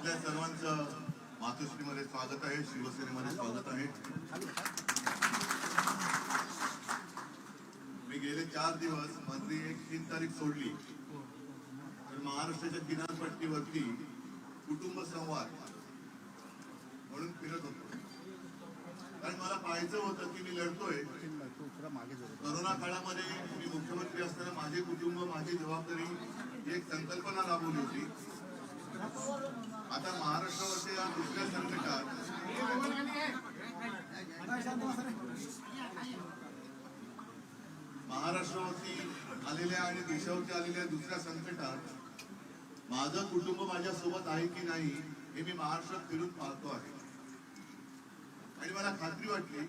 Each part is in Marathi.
आपल्या सर्वांचं मातोश्रीमध्ये स्वागत आहे शिवसेनेमध्ये स्वागत आहे. मी गेले चार दिवस मंत्री एक तीन तारीख सोडली. तर महाराष्ट्राच्या किनारपट्टीवरती कुटुंब संवाद म्हणून फिरत होतो. कारण मला पाहायचं होतं की मी लढतोय. करोना काळामध्ये मी मुख्यमंत्री असताना माझे कुटुंब माझी जबाबदारी ही एक संकल्पना राबवली होती. आता महाराष्ट्रावरच्या या दुसऱ्या संकटात महाराष्ट्रावरती आलेल्या आणि देशावरती आलेल्या दुसऱ्या संकटात माझं कुटुंब माझ्या सोबत आहे की नाही हे मी महाराष्ट्रात फिरून पाहतो आहे. आणि मला खात्री वाटली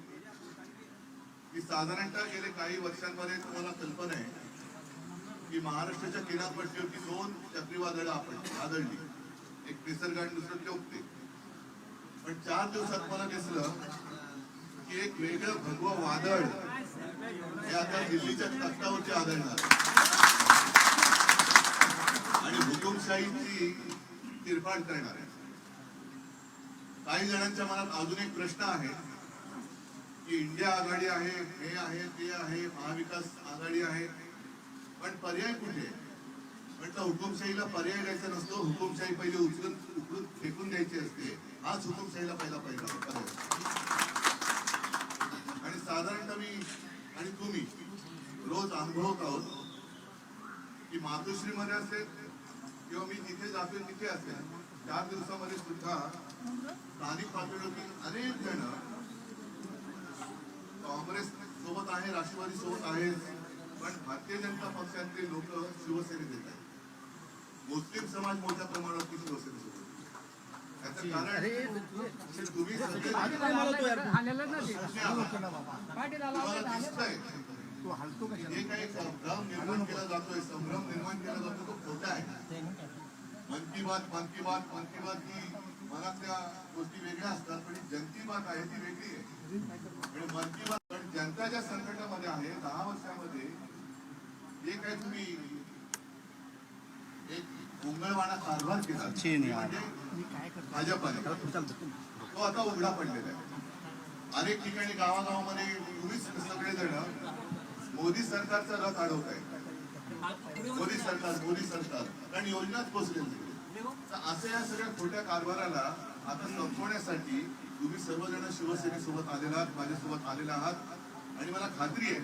की साधारणतः गेले काही वर्षांमध्ये तुम्हाला कल्पना आहे की महाराष्ट्राच्या किनारपट्टीवरती दोन चक्रीवादळं आपण आदळली. एक निसर्ग आणि दुसरं चौकते पण चार दिवसात मला दिसलं की एक वेगळं भगव वादळ हे आता दिल्लीच्या तख्तावरती आदळणार आणि हुकुमशाहीची तिरफाड करणार आहे. काही जणांच्या मनात अजून एक प्रश्न आहे की इंडिया आघाडी आहे हे आहे ते आहे महाविकास आघाडी आहे पण पर्याय कुठे म्हटलं हुकुमशाहीला पर्याय द्यायचा नसतो हुकुमशाही पहिले उचलून उचलून फेकून द्यायची असते. हाच हुकुमशाहीला पहिला पहिला. पर्याय आणि साधारणतः मी आणि तुम्ही रोज अनुभवत आहोत की मातोश्रीमध्ये असेल किंवा मी जिथे जातोय तिथे असेल चार दिवसामध्ये सुद्धा स्थानिक पातळीवरती अनेक जण काँग्रेस सोबत आहे राष्ट्रवादी सोबत आहे पण भारतीय जनता पक्षातले लोक शिवसेनेत येत आहेत मुस्लिम समाज मोठ्या तुम्ही जे काही संभ्रम निर्माण केला जातोय संभ्रम निर्माण केला जातो तो खोटा आहे. मन की बात मन की बात मन की बात ही मनातल्या गोष्टी वेगळ्या असतात पण जनती बात आहे ती वेगळी आहे. मन की बात पण जनता ज्या संकटामध्ये आहे दहा वर्षामध्ये. जे काही तुम्ही एक कारभार केला. ते भाजपाने तो आता उघडा पडलेला आहे. अनेक ठिकाणी गावागावामध्ये तुम्हीच सगळेजण मोदी सरकारचा रथ अडवत आहे मोदी सरकार मोदी सरकार. कारण योजनाच पोचलेली. तर अशा या सगळ्या खोट्या कारभाराला आता संपवण्यासाठी तुम्ही सर्वजण शिवसेनेसोबत आलेला आहात माझ्यासोबत आलेला आहात. आणि मला खात्री आहे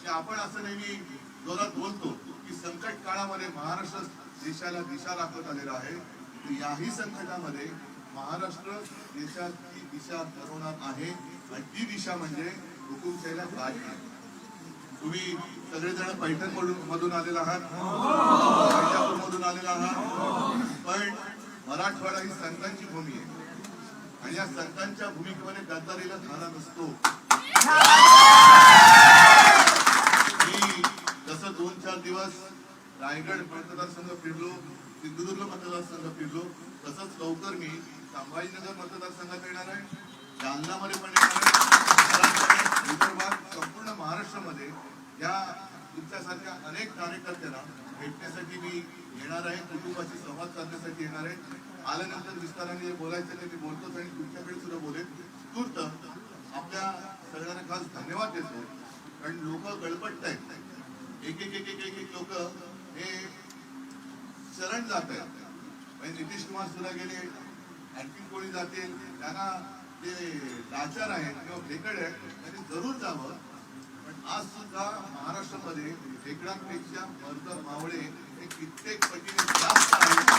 की आपण असं नेहमी जोरात बोलतो की संकट काळामध्ये महाराष्ट्र देशाला दिशा दाखवत आलेला आहे. तर याही संकटामध्ये महाराष्ट्र देशाची दिशा ठरवणार आहे. आणि ती दिशा म्हणजे हुकुमशाहीला काय तुम्ही सगळेजण पैठण मधून मधून आलेला आहात. पंजाबपूर मधून आलेला आहात. पण मराठवाडा ही संतांची भूमी आहे. आणि या संतांच्या भूमिकेमध्ये गद्दारीला झाला नसतो. रायगड मतदारसंघ फिरलो सिंधुदुर्ग मतदारसंघ फिरलो. तसंच लवकर मी संभाजीनगर मतदारसंघात येणार आहे. जालनामध्ये पण येणार आहे. विदर्भात संपूर्ण महाराष्ट्रामध्ये या तुमच्यासारख्या अनेक कार्यकर्त्यांना भेटण्यासाठी मी येणार आहे. कुटुंबाशी संवाद साधण्यासाठी येणार आहे. आल्यानंतर विस्ताराने जे बोलायचं ते मी बोलतोच आणि तुमच्याकडे सुद्धा बोलेन. तूर्त आपल्या सगळ्यांना खास धन्यवाद देतो. कारण लोक गडबडत आहेत. एक एक एक एक एक एक लोक हे शरण जात आहेत म्हणजे नितीश कुमार सुद्धा गेले आणखी कोणी जातील त्यांना जे लाचार आहेत किंवा भेकड आहेत त्यांनी जरूर जावं. पण आज सुद्धा महाराष्ट्रामध्ये भेकडांपेक्षा मर्द मावळे हे कित्येक पटीने जास्त आहेत.